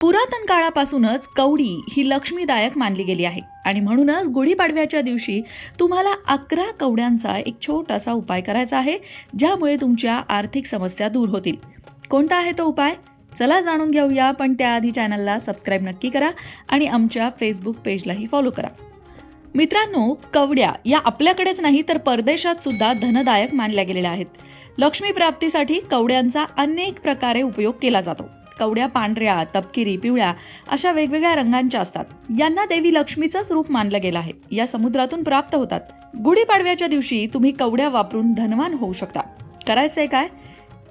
पुरातन काळापासूनच कवडी ही लक्ष्मीदायक मानली गेली आहे. आणि म्हणूनच गुढीपाडव्याच्या दिवशी तुम्हाला अकरा कवड्यांचा एक छोटासा उपाय करायचा आहे ज्यामुळे तुमच्या आर्थिक समस्या दूर होतील. कोणता आहे तो उपाय? चला जाणून घेऊया पण त्याआधी चॅनलला सबस्क्राईब नक्की करा आणि आमच्या फेसबुक पेजलाही फॉलो करा. मित्रांनो कवड्या या आपल्याकडेच नाही तर परदेशात सुद्धा धनदायक मानल्या गेलेल्या आहेत. लक्ष्मी प्राप्तीसाठी कवड्यांचा अनेक प्रकारे उपयोग केला जातो. कवड्या पांढऱ्या तपकिरी पिवळ्या अशा वेगवेगळ्या रंगांच्या असतात. यांना देवी लक्ष्मीचंच रूप मानलं गेलं आहे. या समुद्रातून प्राप्त होतात. गुढीपाडव्याच्या दिवशी तुम्ही कवड्या वापरून धनवान होऊ शकता. करायचंय काय?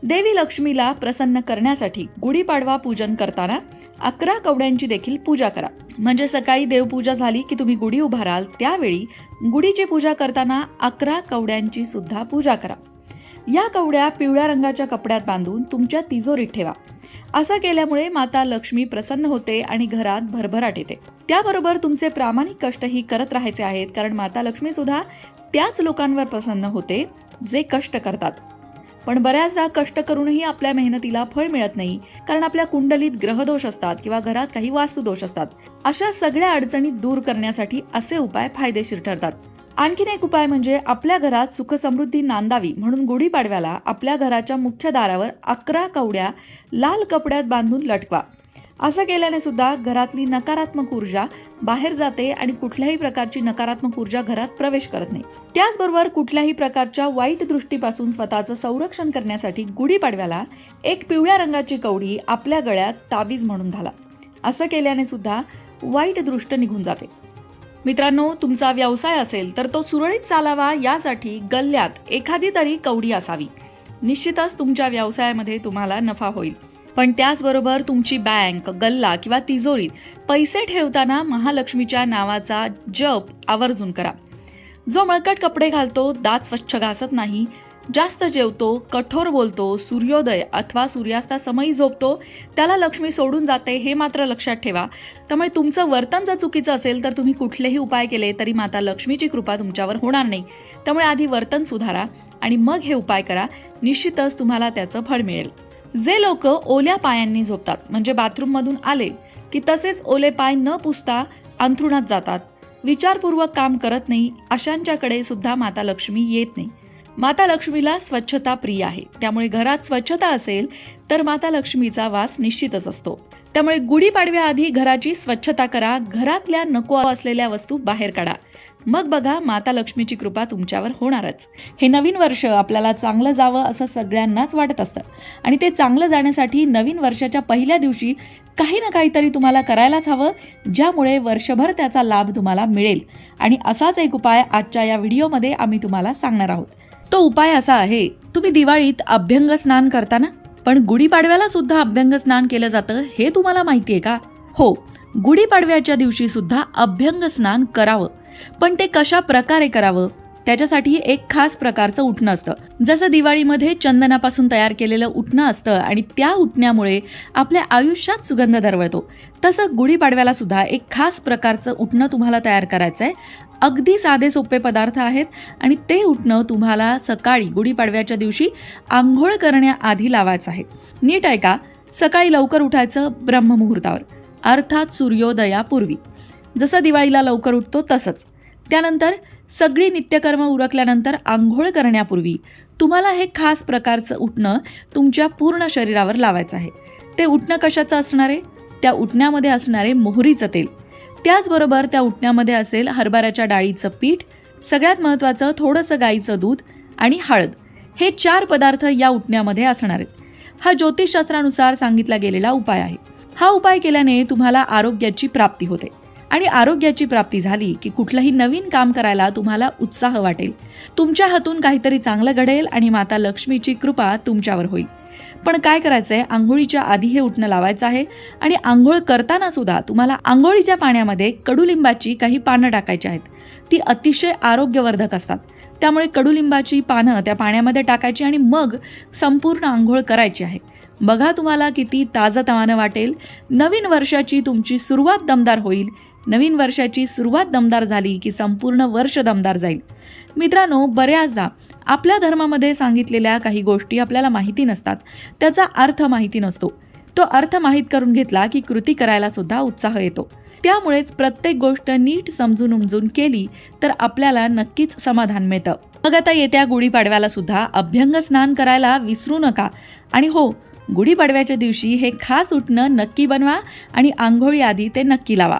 देवी लक्ष्मीला प्रसन्न करण्यासाठी गुढीपाडवा पूजन करताना अकरा कवड्यांची देखील पूजा करा. म्हणजे सकाळी देवपूजा झाली की तुम्ही गुढी उभाराल त्यावेळी गुढीची पूजा करताना अकरा कवड्यांची सुद्धा पूजा करा. या कवड्या पिवळ्या रंगाच्या कपड्यात बांधून तुमच्या तिजोरीत ठेवा. असं केल्यामुळे माता लक्ष्मी प्रसन्न होते आणि घरात भरभराट येते. त्याबरोबर तुमचे प्रामाणिक कष्टही करत राहायचे आहेत कारण माता लक्ष्मी सुद्धा त्याच लोकांवर प्रसन्न होते जे कष्ट करतात. पण बऱ्याचदा कष्ट करूनही आपल्या मेहनतीला फळ मिळत नाही कारण आपल्या कुंडलीत ग्रहदोष असतात किंवा घरात काही वास्तुदोष असतात. अशा सगळ्या अडचणी दूर करण्यासाठी असे उपाय फायदेशीर ठरतात. आणखीन एक उपाय म्हणजे आपल्या घरात सुखसमृद्धी नांदावी म्हणून गुढीपाडव्याला आपल्या घराच्या मुख्य दारावर अकरा कवड्या लाल कपड्यात बांधून लटकवा. असं केल्याने सुद्धा घरातली नकारात्मक ऊर्जा बाहेर जाते आणि कुठल्याही प्रकारची नकारात्मक ऊर्जा घरात प्रवेश करत नाही. त्याचबरोबर कुठल्याही प्रकारच्या वाईट दृष्टीपासून स्वतःचं संरक्षण करण्यासाठी गुढीपाडव्याला एक पिवळ्या रंगाची कवडी आपल्या गळ्यात ताबीज म्हणून घाला. असं केल्याने सुद्धा वाईट दृष्ट निघून जाते. मित्रांनो तुमचा व्यवसाय असेल तर तो सुरळीत चालावा यासाठी गल्ल्यात एखादी तरी कवडी असावी. निश्चितच तुमच्या व्यवसायामध्ये तुम्हाला नफा होईल. पण त्याचबरोबर तुमची बँक गल्ला किंवा तिजोरीत पैसे ठेवताना महालक्ष्मीच्या नावाचा जप आवर्जून करा. जो मळकट कपडे घालतो दात स्वच्छ घासत नाही. जास्त जेवतो कठोर बोलतो सूर्योदय अथवा सूर्यास्तासमयी झोपतो त्याला लक्ष्मी सोडून जाते हे मात्र लक्षात ठेवा. त्यामुळे तुमचं वर्तन जर चुकीचं असेल तर तुम्ही कुठलेही उपाय केले तरी माता लक्ष्मीची कृपा तुमच्यावर होणार नाही. त्यामुळे आधी वर्तन सुधारा आणि मग हे उपाय करा. निश्चितच तुम्हाला त्याचं फळ मिळेल. जे लोक ओल्या पायांनी झोपतात म्हणजे बाथरूममधून आले की तसेच ओले पाय न पुसता अंथरुणात जातात विचारपूर्वक काम करत नाही अशांच्याकडे सुद्धा माता लक्ष्मी येत नाही. माता लक्ष्मीला स्वच्छता प्रिय आहे. त्यामुळे घरात स्वच्छता असेल तर माता लक्ष्मीचा वास निश्चितच असतो. त्यामुळे गुढीपाडव्याआधी घराची स्वच्छता करा घरातल्या नको असलेल्या वस्तू बाहेर काढा. मग बघा माता लक्ष्मीची कृपा तुमच्यावर होणारच. हे नवीन वर्ष आपल्याला चांगलं जावं असं सगळ्यांनाच वाटत असतं. आणि ते चांगलं जाण्यासाठी नवीन वर्षाच्या पहिल्या दिवशी काही ना काहीतरी तुम्हाला करायलाच हवं ज्यामुळे वर्षभर त्याचा लाभ तुम्हाला मिळेल. आणि असाच एक उपाय आजच्या या व्हिडिओमध्ये आम्ही तुम्हाला सांगणार आहोत. तो उपाय असा आहे तुम्ही दिवाळीत अभ्यंग स्नान करता ना? पण गुढीपाडव्याला सुद्धा अभ्यंग स्नान केलं जातं हे तुम्हाला माहिती आहे का? हो गुढीपाडव्याच्या दिवशी सुद्धा अभ्यंग स्नान करावं. पण ते कशा प्रकारे करावं? त्याच्यासाठी एक खास प्रकारचं उठणं असतं. जसं दिवाळीमध्ये चंदनापासून तयार केलेलं उठणं असतं आणि त्या उठण्यामुळे आपल्या आयुष्यात सुगंध दरवळतो. तसं गुढीपाडव्याला सुद्धा एक खास प्रकारचं उठणं तुम्हाला तयार करायचं आहे. अगदी साधे सोपे पदार्थ आहेत आणि ते उठणं तुम्हाला सकाळी गुढीपाडव्याच्या दिवशी आंघोळ करण्याआधी लावायचं आहे. नीट आहे का? सकाळी लवकर उठायचं ब्रह्ममुहूर्तावर. अर्थात सूर्योदयापूर्वी. जसं दिवाळीला लवकर उठतो तसंच. त्यानंतर सगळी नित्यकर्म उरकल्यानंतर आंघोळ करण्यापूर्वी तुम्हाला हे खास प्रकारचं उठणं तुमच्या पूर्ण शरीरावर लावायचं आहे. ते उठणं कशाचं असणार आहे? त्या उठण्यामध्ये असणारे मोहरीचं तेल. त्याचबरोबर त्या उठण्यामध्ये असेल हरभऱ्याच्या डाळीचं पीठ सगळ्यात महत्त्वाचं थोडंसं गाईचं दूध आणि हळद. हे चार पदार्थ या उठण्यामध्ये असणार आहेत. हा ज्योतिषशास्त्रानुसार सांगितला गेलेला उपाय आहे. हा उपाय केल्याने तुम्हाला आरोग्याची प्राप्ती होते. आणि आरोग्याची प्राप्ती झाली की कुठलंही नवीन काम करायला तुम्हाला उत्साह वाटेल. तुमच्या हातून काहीतरी चांगलं घडेल आणि माता लक्ष्मीची कृपा तुमच्यावर होईल. पण काय करायचंय? आंघोळीच्या आधी हे उठणं लावायचं आहे आणि आंघोळ करताना सुद्धा तुम्हाला आंघोळीच्या पाण्यामध्ये कडुलिंबाची काही पानं टाकायची आहेत. ती अतिशय आरोग्यवर्धक असतात. त्यामुळे कडुलिंबाची पानं त्या पाण्यामध्ये टाकायची आणि मग संपूर्ण आंघोळ करायची आहे. बघा तुम्हाला किती ताजतवानं वाटेल. नवीन वर्षाची तुमची सुरुवात दमदार होईल. नवीन वर्षाची सुरुवात दमदार झाली की संपूर्ण वर्ष दमदार जाईल. मित्रांनो बऱ्याचदा आपल्या धर्मामध्ये सांगितलेल्या काही गोष्टी आपल्याला माहिती नसतात. त्याचा अर्थ माहिती नसतो. तो अर्थ माहीत करून घेतला की कृती करायला सुद्धा उत्साह येतो. त्यामुळेच प्रत्येक गोष्ट नीट समजून उमजून केली तर आपल्याला नक्कीच समाधान मिळतं. मग आता येत्या गुढीपाडव्याला सुद्धा अभ्यंग स्नान करायला विसरू नका. आणि हो गुढीपाडव्याच्या दिवशी हे खास उठणं नक्की बनवा आणि आंघोळी आधी ते नक्की लावा.